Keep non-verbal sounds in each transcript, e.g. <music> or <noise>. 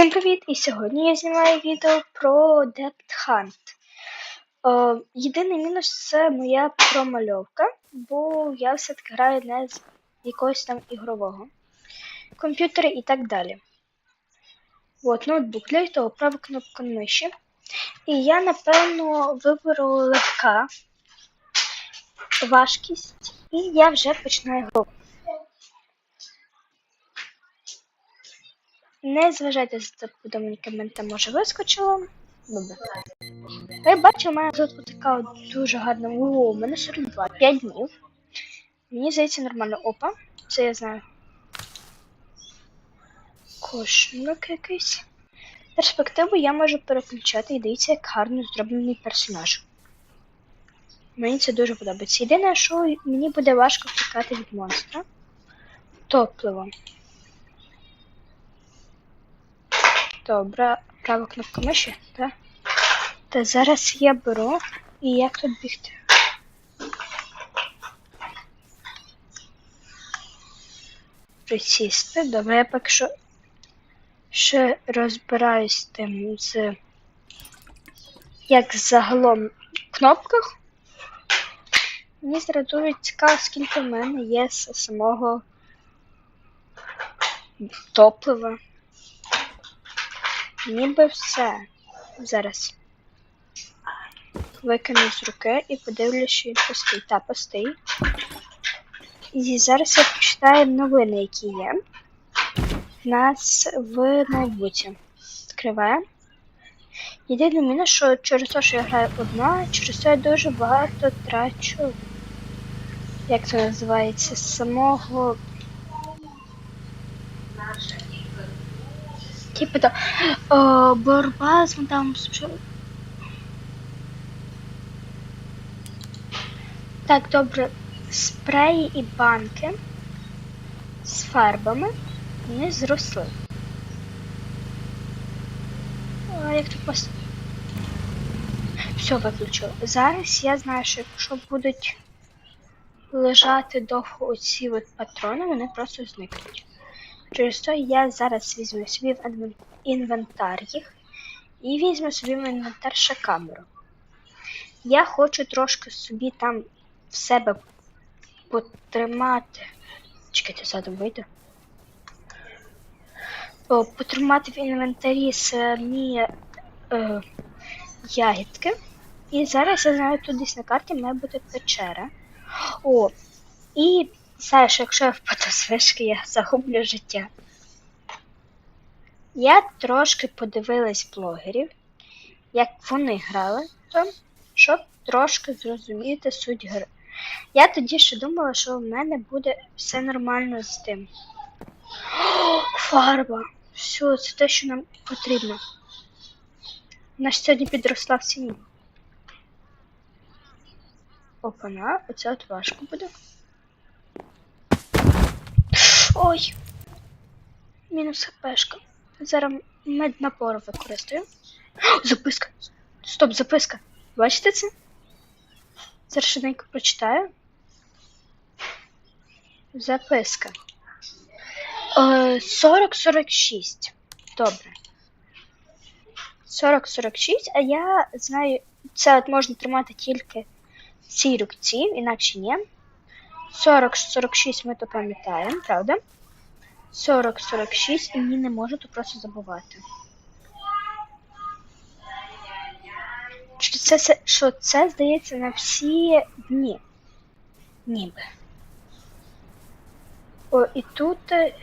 Всім привіт! І сьогодні я знімаю відео про Depth Hunt. О, єдиний мінус це моя промальовка, бо я все-таки граю не з якогось там ігрового комп'ютера і так далі. От, ноутбук для того права кнопка миші. І я, напевно, виберу легка важкість, і я вже починаю гру. Не зважайте за це повідомлення, там може вискочило. Добре. Я бачу, у мене тут така дуже гарна. О, у мене 42, 5 днів. Мені здається нормально. Опа, це я знаю. Кошмак якийсь. Перспективу я можу переключати і дивіться, як гарно зроблений персонаж. Мені це дуже подобається. Єдине, що мені буде важко втікати від монстра. Топливо. Добре, права кнопка миші, так? Та зараз я беру і як тут бігти? Присісти. Добре, я поки що ще розбираюсь з тим з як загалом в кнопках. Мені зараз цікаво, скільки в мене є самого топлива. Ніби все. Зараз. Викину з руки і подивлюся, що він пустий. Та пустий. І зараз я прочитаю новини, які є. В нас в ноутбуці. Відкриваємо. Єдине мінус, що через те, що я граю одна, через це я дуже багато трачу. Як це називається? Самого. То о, боротьба з там Так, добре. Спреї і банки з фарбами вони зросли. А як тут пос... Все виключу. Зараз я знаю, що якщо будуть лежати довго оці от патрони, вони просто зникнуть. Через то я зараз візьму собі в інвентар їх і візьму собі в інвентар ще камеру. Я хочу трошки собі там в себе потримати. Чекайте, задом вийду. О, потримати в інвентарі самі е, ягідки. І зараз я знаю, тут десь на карті має бути печера. О, і знаєш, якщо я впаду з вишки, я загублю життя. Я трошки подивилась блогерів, як вони грали, то, щоб трошки зрозуміти суть гри. Я тоді ще думала, що в мене буде все нормально з тим. Фарба! Все, це те, що нам потрібно. Вона ж сьогодні підросла в ціні. Опана, оце от важко буде. Ой! Мінус хпшка. Зараз меднапор використаю. <gasps> Записка! Стоп, записка! Бачите це? Зараз швиденько прочитаю. Записка. 40-46. Добре. 40-46, а я знаю, це от можна тримати тільки цій руці, інакше ні. 40-46 ми то пам'ятаємо, правда? 40-46 і мені не можу то просто забувати. Що це, що це здається на всі дні. Ніби. О, і тут. е,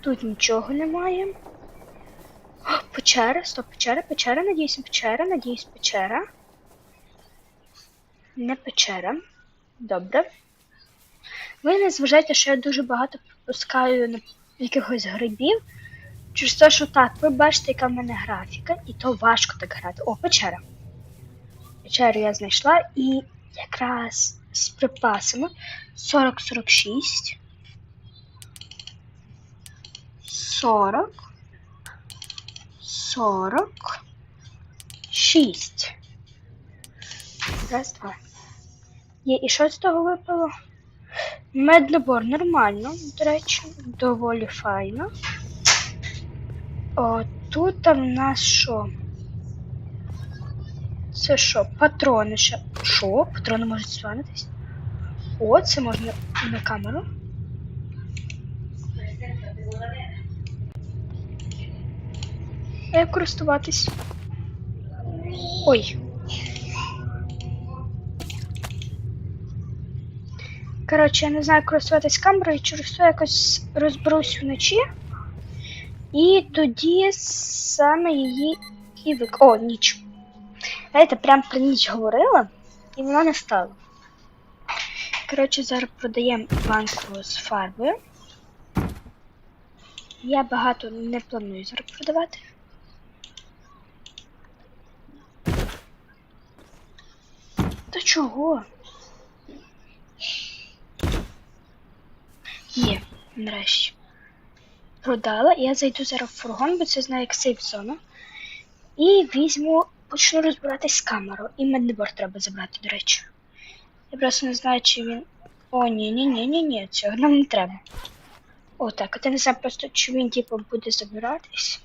Тут нічого немає. О, печера, стоп, печера, печера, надіюсь, печера, надіюсь, печера. Не печера. Добре. Ви не зважайте, що я дуже багато пропускаю на якихось грибів. Через те, що так, ви бачите, яка в мене графіка, і то важко так грати. О, печера. Печеру я знайшла і якраз з припасами 40-46. 40. 46. Раз, два. Є і що з того випало? Меднабор нормально, до речі, доволі файно. О, тут в нас що? Це що? Патрони ще. Що? Патрони можуть спавнитись? О, це можна на камеру. Як користуватись? Ой. Коротше, я не знаю як користуватись камерою, через то якось розберусь вночі. І тоді саме її і вик... О, ніч. Знаєте, прям про ніч говорила, і вона не стала. Коротше, зараз продаємо банку з фарбою. Я багато не планую зараз продавати. Та чого? Є, нарешті. Продала, я зайду зараз в фургон, бо це знаю як сейф зона. І візьму, почну розбиратись з камерою. І меднебор треба забрати, до речі. Я просто не знаю, чи він. О, ні, ні, ні, ні, ні, цього нам не треба. О, так, от я не знаю просто, чи він типу буде забиратись.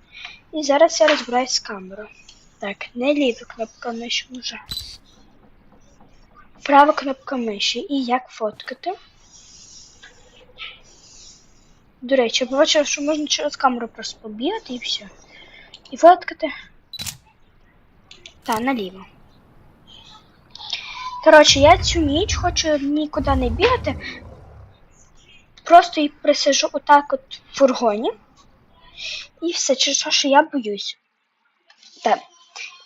І зараз я розбираюсь з камерою. Так, не ліва кнопка миші вже. Права кнопка миші. І як фоткати. До речі, я побачила, що можна через камеру просто побігати і все. І фоткати. Та, наліво. Коротше, я цю ніч хочу нікуди не бігати. Просто і присижу отак от в фургоні. І все, через те, що я боюсь. Так.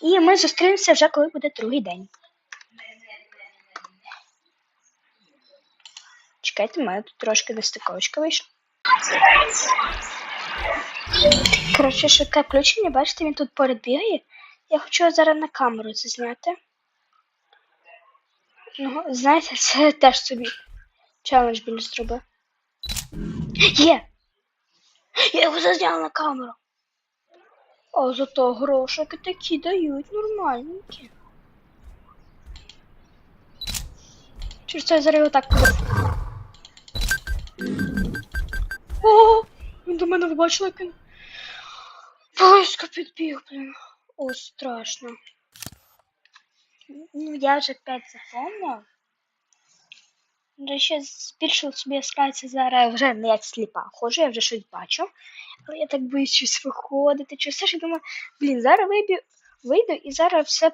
І ми зустрінемося вже коли буде другий день. Чекайте, в мене тут трошки нестиковочка вийшла. Коротше, швидке включення, бачите, він тут поряд бігає. Я хочу зараз на камеру це зняти. Ну, знаєте, <laughs> це теж собі челендж біля зробив. Є! Я його зазняла на камеру. А зато грошики такі дають нормальненькі. Через це я зараз його так. О, він до мене побачила, як він. Близько підбіг, блін. О, страшно. Ну, я вже п'ять запомнила. Вже ще збільшив собі скайці зараз вже не як сліпа. Хожу, я вже щось бачу. Але я так боюсь щось виходити. Чи все ж я думаю, блін, зараз виб'ю, вийду і зараз все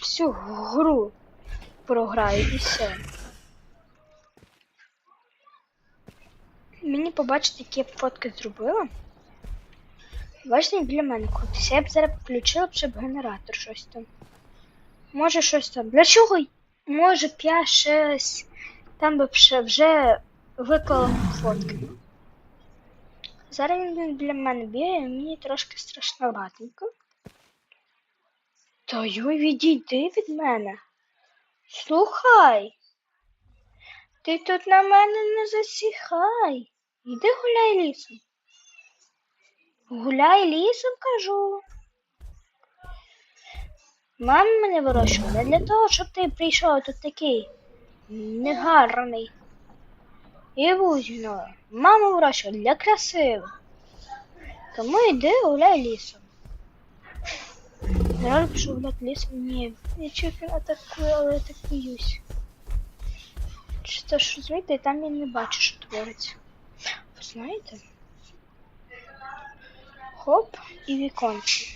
всю гру програю і все. Мені побачити, які я б фотки зробила. Бачите, біля мене крутиться. Я б зараз включила б щоб генератор щось там. Може щось там. Для чого? Може 5-6. Там би б ще вже виклала фотки. Зараз він біля мене бігає, мені трошки страшноватенько. Та йой, відійди від мене. Слухай. Ти тут на мене не засіхай. Іди гуляй лісом. Гуляй лісом, кажу. Мама мене вирощувала для того, щоб ти прийшов тут такий негарний. І мною. Мама вирощувала для красиво. Тому йди гуляй лісом. Я пішов гуляти лісом? Ні. Я атакує, але я так боюсь. Чи це ж розумієте, і там я не бачу, що твориться. Ви знаєте? Хоп і віконце.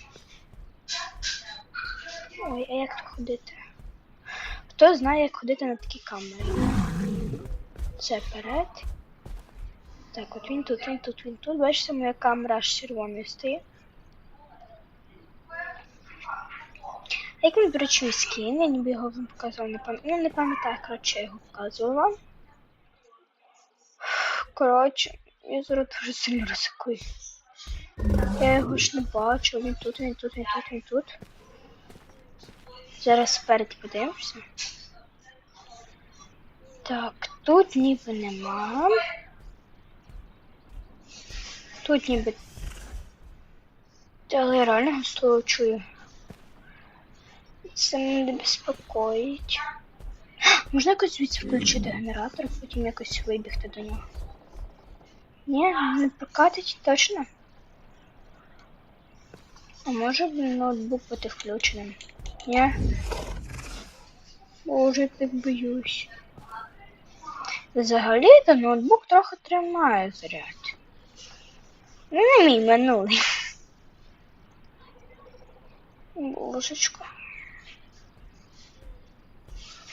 Ой, а як тут ходити? Хто знає, як ходити на такій камері? Це перед. Так, от він тут, він тут, він тут. Бачите, моя камера аж червоною стає. Як він, до речі, скін, я ніби його вам показувала, не пам'ятаю. Ну, не пам'ятаю, коротше, я його показувала. Коротше, я зараз дуже сильно ризикую. Я його ж не бачу, він тут, він тут, він тут, він тут. Зараз спереді подивимося. Так, тут ніби нема. Тут ніби. Але я реально слово чую. Це мене безпокоїть. <gasps> Можна якось звідси включити генератор, потім якось вибігти до нього. Ні, не прокатить точно. А може ноутбук бути включеним? Ні? Боже, так боюсь. Взагалі-то ноутбук трохи тримає заряд. Ну, не мій минулий. Божечко.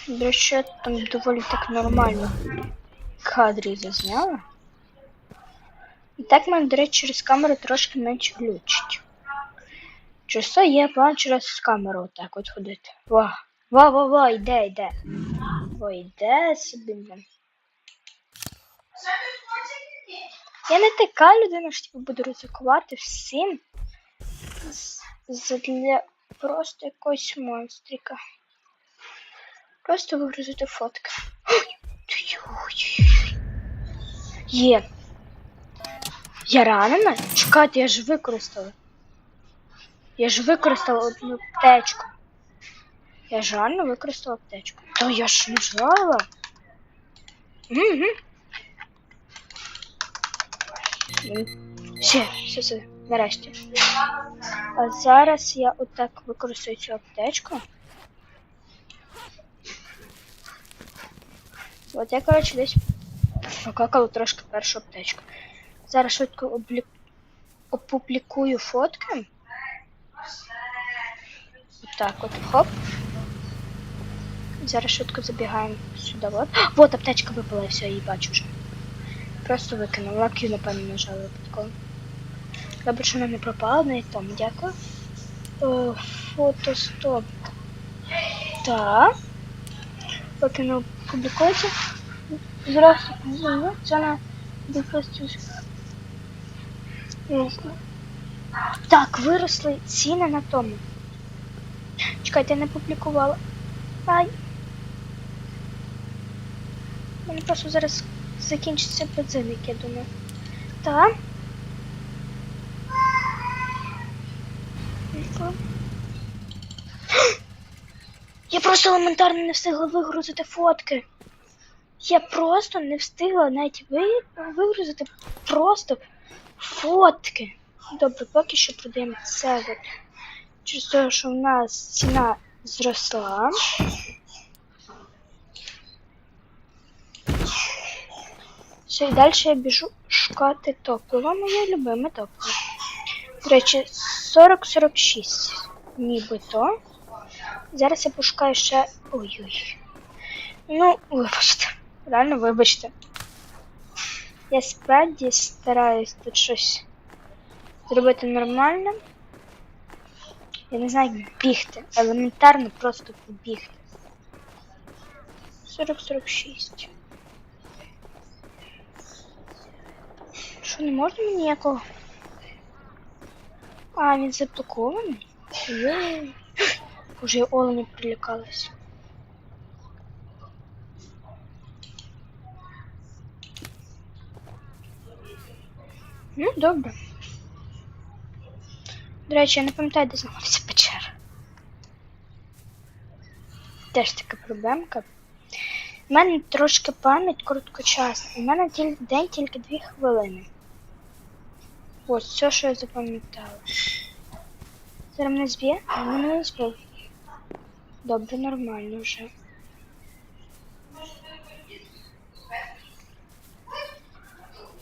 До речі, там доволі так нормально кадрі зазняла. І так мене, до речі, через камеру трошки менше глючить. Часто є план через камеру отак от ходити. Ва, ва, ва, ва, йде, йде. О, йде собі. Я не така людина, що типу, буду ризикувати всім задля просто якогось монстрика. Просто вигрузити фотки. Є. Я ранена? Чекайте, я ж використала. Я ж використала одну аптечку. Я ж реально використала аптечку. Та я ж не жала. Все, все, все, нарешті. А зараз я отак використаю цю аптечку. От я, коротше, десь покакала трошки першу аптечку. Зараз швидко облі... опублікую фотки. Отак от, хоп. Зараз швидко забігаємо сюди. От. Вот аптечка випала, все, її бачу вже. Просто викинула. Лакю, напевно, нажала випадково. Добре, що вона не пропала, на тому дякую. О, фото стоп. Так. Поки не публікується. Здравствуйте, ну, це на дефестюсь. Ясно. Так, виросли ціни на тому. Чекайте, я не публікувала. Ай. У мене просто зараз закінчиться бензин, я думаю. Так. Ну-ка. Просто елементарно не встигла вигрузити фотки. Я просто не встигла навіть ви... вигрузити просто фотки. Добре, поки що продаємо це. Через те, що в нас ціна зросла. Все, і далі я біжу шукати топливо, моє любиме топливо. До речі, 40-46 нібито. Зараз я пошукаю ще. Ой-ой. Ну, вибачте. Реально, вибачте. Я справді стараюсь тут щось зробити нормально. Я не знаю, як бігти. Елементарно просто побігти. 40-46. Що, не можна мені ніякого? А, він заблокований? Йой. Уже я оленя прилякалась. Ну, добре. До речі, я не пам'ятаю, де знаходиться печера. Теж така проблемка. У мене трошки пам'ять короткочасна. У мене день тільки 2 хвилини. Ось все, що я запам'ятала. Зараз мене зб'є, а мене не збив. Добре, нормально вже.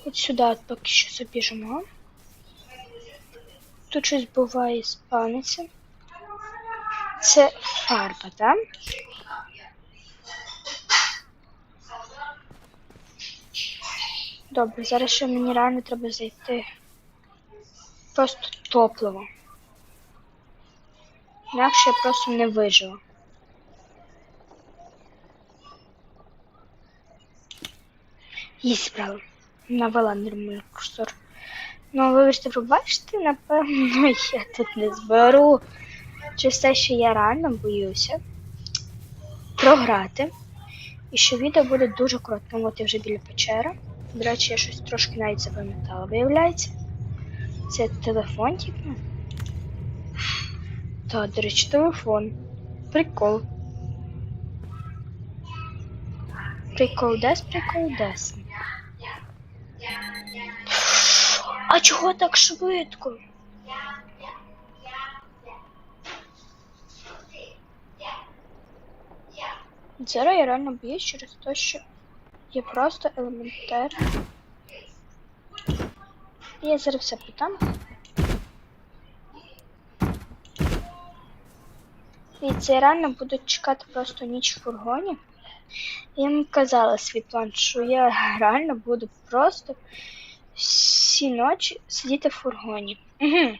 От сюди поки що забіжимо. Тут щось буває спавниться. Це фарба, так? Добре, зараз ще мені реально треба зайти. Просто топливо. Інакше я просто не виживу. Її справа. Навела нормальний курсор. Ну, вибачте, пробачте, напевно, я тут не зберу. Через те, що я реально боюся програти. І що відео буде дуже коротким. От я вже біля печери. До речі, я щось трошки навіть запам'ятала, виявляється. Це телефон, типу. Та, до речі, телефон. Прикол. Прикол дес, прикол дес. А чого так швидко? Зараз я реально б'юсь через те, що я просто елементар. Я зараз все питам. І це реально будуть чекати просто ніч в фургоні. Я їм казала світлан, що я реально буду просто всі ночі сидіти в фургоні. Угу.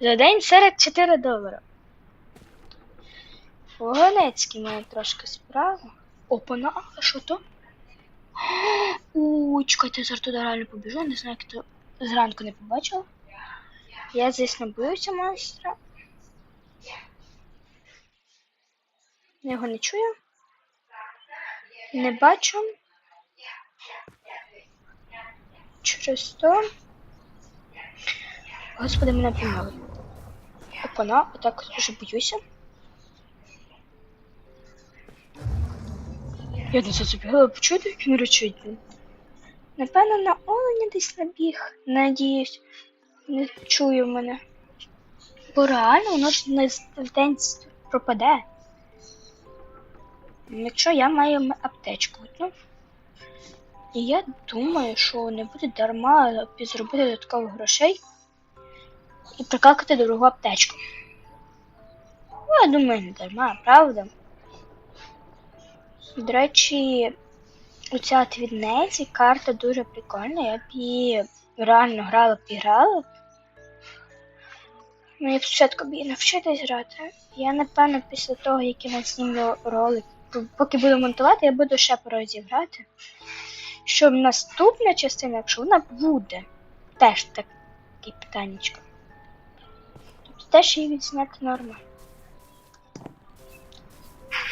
За день 44 долари. Фургонецький має трошки справу. Опана, а що то? <gasps> У, чекайте, я зараз туди реально побіжу, не знаю, як то зранку не побачила. Я, звісно, боюся монстра. Я його не чую. Не бачу. Через то. Господи, мене піймали. Опана, отак дуже боюся. Я не зацепила, почути, як він речить. Напевно, на оленя десь набіг. Надіюсь, не чує мене. Бо реально воно ж не в день пропаде. Якщо я маю аптечку, ну. І я думаю, що не буде дарма підзробити додаткових грошей і прикакати дорогу аптечку. Ну, я думаю, не дарма, правда? До речі, оця от від Незі карта дуже прикольна. Я б її реально грала б і грала. б. Мені спочатку б її навчитись грати. Я напевно після того, як я наснімлю ролик, поки буду монтувати, я буду ще по грати. Щоб наступна частина, якщо вона буде, теж таке питаннячко. Тобто теж її відзняти норма.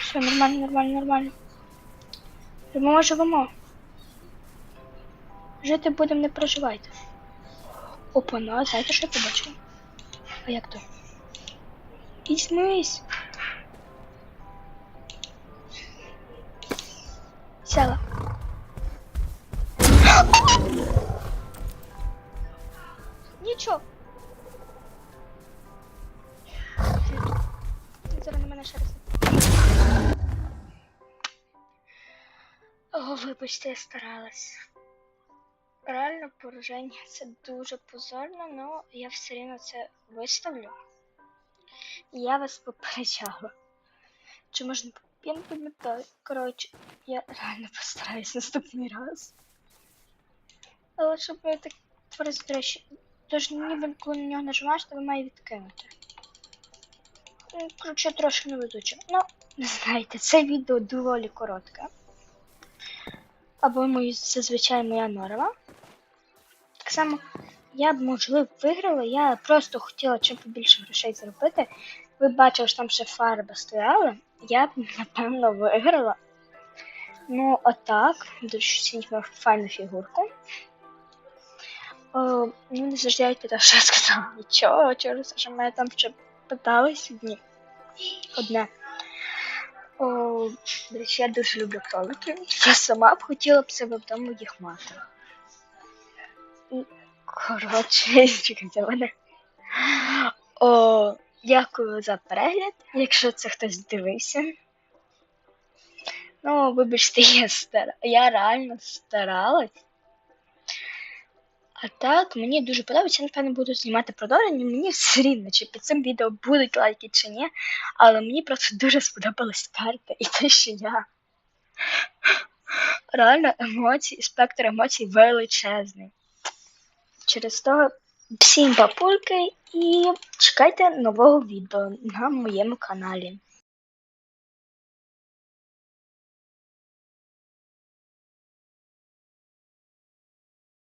Все, нормально, нормально, нормально. Живемо, живемо. Жити будемо, не проживайте. Опа, ну, а знаєте, що я побачила? А як то? Візьмись. Сяла. О, вибачте, я старалась. Реально пораження це дуже позорно, але я все рівно це виставлю. Я вас попереджала. Чи можна я не пам'ятаю. Коротше, я реально постараюсь наступний раз. Але щоб я так творити, речі, тож ніби коли на нього нажимаєш, то ви має відкинути. Ну, Коротше, трошки невезуче. Ну, не знаєте, це відео доволі коротке. Або мої, зазвичай моя норма. Так само я б, можливо, виграла, я просто хотіла чим побільше грошей заробити. Ви бачили, що там ще фарба стояла. Я б, напевно, виграла. Ну, а так, дуже мав файну фігурку. О, ну, не завжди те, що я сказала нічого, через що мене там ще питали сьогодні. Одне. О, до я дуже люблю кроликів. Я сама б хотіла б себе вдома їх мати. Коротше, <laughs> чекайте мене. О, дякую за перегляд, якщо це хтось дивився. Ну, вибачте, я стара. Я реально старалась. А так, мені дуже подобається, я, напевно, буду знімати продовження. Мені все рівно, чи під цим відео будуть лайки чи ні. Але мені просто дуже сподобалась карта і те, що я. Реально емоції, спектр емоцій величезний. Через то всім папульки і чекайте нового відео на моєму каналі.